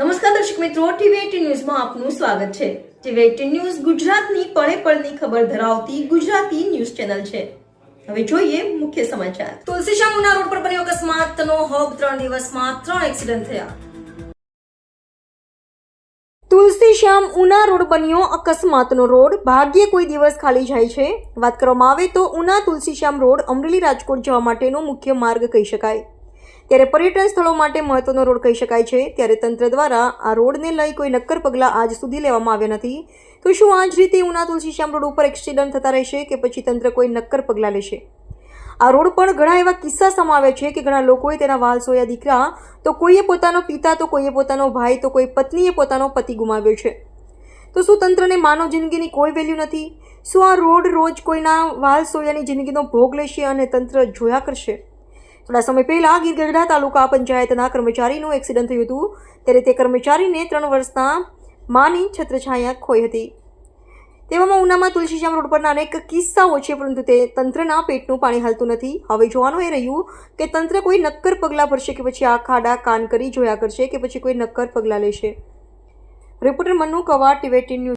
નમસ્કાર દર્શક મિત્રો, ટીવી ન્યૂઝમાં આપનું સ્વાગત છે. ટીવી ન્યૂઝ ગુજરાતની પળે પળની ખબર ધરાવતી ગુજરાતી ન્યૂઝ ચેનલ છે. હવે જોઈએ મુખ્ય સમાચાર. તુલસીશ્યામ ઉના રોડ પર બન્યો અકસ્માતનો હોબ ત્રણ દિવસમાં ત્રણ એક્સિડન્ટ થયા. તુલસીશ્યામ ઉના રોડ બન્યો અકસ્માતનો રોડ. ભાગ્યે કોઈ દિવસ ખાલી જાય છે. વાત કરવામાં આવે તો ઉના તુલસીશ્યામ રોડ અમરેલી રાજકોટ જવા માટેનો મુખ્ય માર્ગ કહી શકાય. ત્યારે પર્યટન સ્થળો માટે મહત્વનો રોડ કહી શકાય છે. ત્યારે તંત્ર દ્વારા આ રોડને લઈ કોઈ નક્કર પગલાં આજ સુધી લેવામાં આવ્યા નથી. તો શું આ જ રીતે ઉના તુલસીશ્યામ રોડ ઉપર એક્સિડન્ટ થતા રહેશે કે પછી તંત્ર કોઈ નક્કર પગલાં લેશે? આ રોડ પર ઘણા એવા કિસ્સા સમાવે છે કે ઘણા લોકોએ તેના વાલ સોયા દીકરા, તો કોઈએ પોતાનો પિતા, તો કોઈએ પોતાનો ભાઈ, તો કોઈ પત્નીએ પોતાનો પતિ ગુમાવ્યો છે. તો શું તંત્રને માનવ જિંદગીની કોઈ વેલ્યુ નથી? શું આ રોડ રોજ કોઈના વાલ સોયાની જિંદગીનો ભોગ લેશે અને તંત્ર જોયા કરશે? થોડા સમય પહેલા ગીરગઢડા તાલુકા પંચાયતના કર્મચારીનું એક્સિડન્ટ થયું હતું. ત્યારે તે કર્મચારીને ત્રણ વર્ષના માની છત્રછાયા ખોઈ હતી. તેવામાં ઉનામાં તુલસીશ્યામ રોડ પરના અનેક કિસ્સાઓ છે, પરંતુ તે તંત્રના પેટનું પાણી હાલતું નથી. હવે જોવાનું એ રહ્યું કે તંત્ર કોઈ નક્કર પગલાં ભરશે કે પછી આ ખાડા કાન કરી જોયા કરશે કે પછી કોઈ નક્કર પગલાં લેશે. રિપોર્ટર મનુ કવા ટીવેટી ન્યૂઝ.